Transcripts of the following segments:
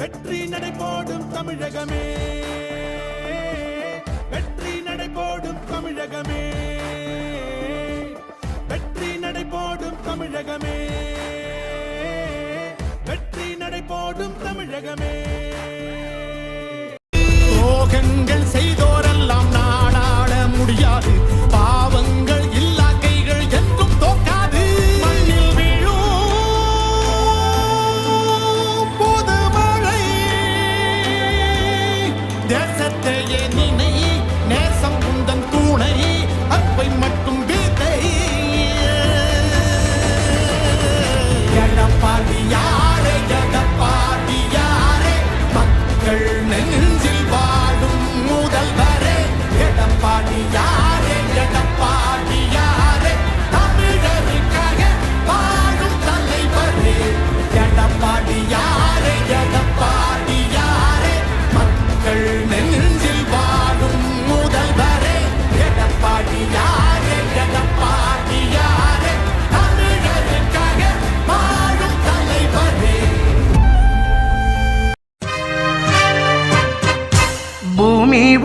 வெற்றி நடைபோடும் தமிழகமே. வெற்றி நடைபோடும் தமிழகமே. வெற்றி நடைபோடும் தமிழகமே. வெற்றி நடைபோடும் தமிழகமே.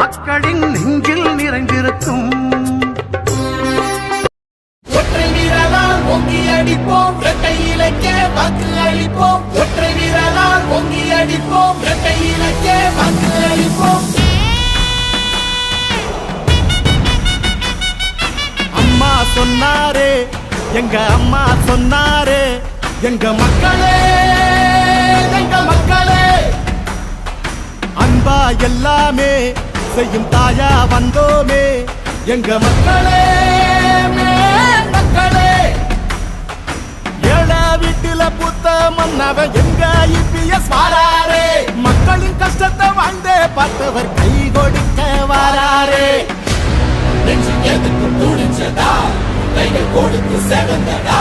மக்களின் நெஞ்சில் நிறைந்திருக்கும். ஒற்றை வீரலால் ஒங்கி அடிப்போம் இரட்டை இலக்கே வாக்கு அளிப்போம். ஒற்றை வீரலால் ஒங்கி அடிப்போம் இரட்டை இலக்கே வாக்கு அளிப்போம். அம்மா சொன்னாரே எங்க அம்மா சொன்னாரே எங்க மக்களே எங்க மக்களே. அன்பா எல்லாமே செய்யும் தாயா வந்தோமே. எங்க மக்களே மக்களே. ஏழா வீட்டில புத்த மன்னவன் எங்க ஐபிஎஸ் வாராரே? மக்களின் கஷ்டத்தை வாழ்ந்தே பார்த்தவர் கை கொடுக்க வாராரே. நெஞ்சு எதுக்கு துணிச்சதா கைகள் கொடுத்து செவந்ததா?